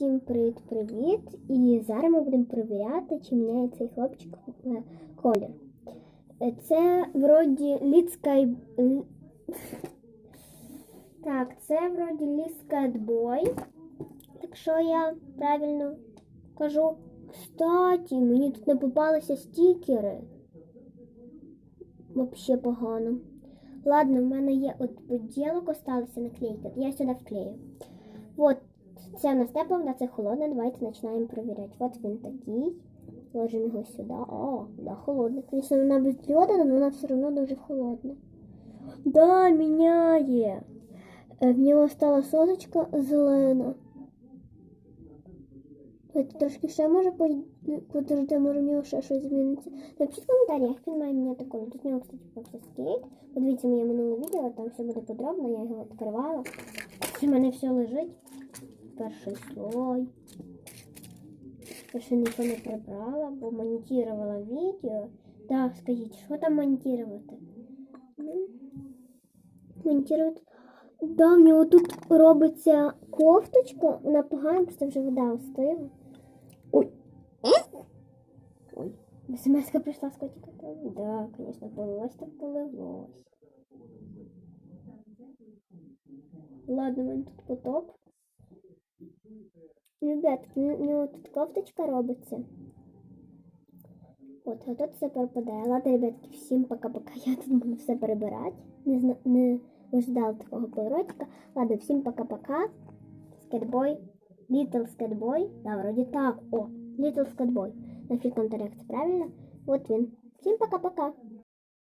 Всім привіт-привіт! І зараз ми будемо перевіряти, чи міняє цей хлопчик е, колір. Це вроді Sky... Так, це вроді Lead Sky Якщо я правильно кажу. Кстати, мені тут не попалися стікери. Вообще погано. Ладно, в мене є от поділок осталося наклейки. Я сюди вклею. Вот, це в нас тепло, вода, це холодне. Давайте починаємо перевіряти. От він такий. Ложимо його сюди. О, да, холодне. Звісно, вона без діода, але вона все одно дуже холодна. Да, міняє. Е, В нього стала созочка зелена. Давайте трошки ще може подожди, може в нього ще щось зміниться. Напишіть в коментарях, як він має міняти колір. Тут в нього, кстати, попався скейт. Подивіться моє минуле відео, там все буде подробно, я його відкривала. У мене все лежить. Перший слой. Я ще нічого не прибрала, бо монтувала відео. Так, скажіть, що там монтувати? М? Монтувати. Да, в нього тут робиться кофточка, вона погана, просто вже вода остила. Ой. Ой. смс прийшла з котика. Да, звісно, полилось так полилось. Ладно, мене тут потоп. Ребятки, у нього тут кофточка робиться. От, а тут все перепадає. Ладно, ребятки, всім пока-пока. Я тут буду все перебирати. Не, зна... не ждал такого поворотика. Ладно, всім пока-пока. Скетбой. Little Скетбой. Да, вроде так. О, Little в коментарях, це правильно. Вот він. Всім пока-пока.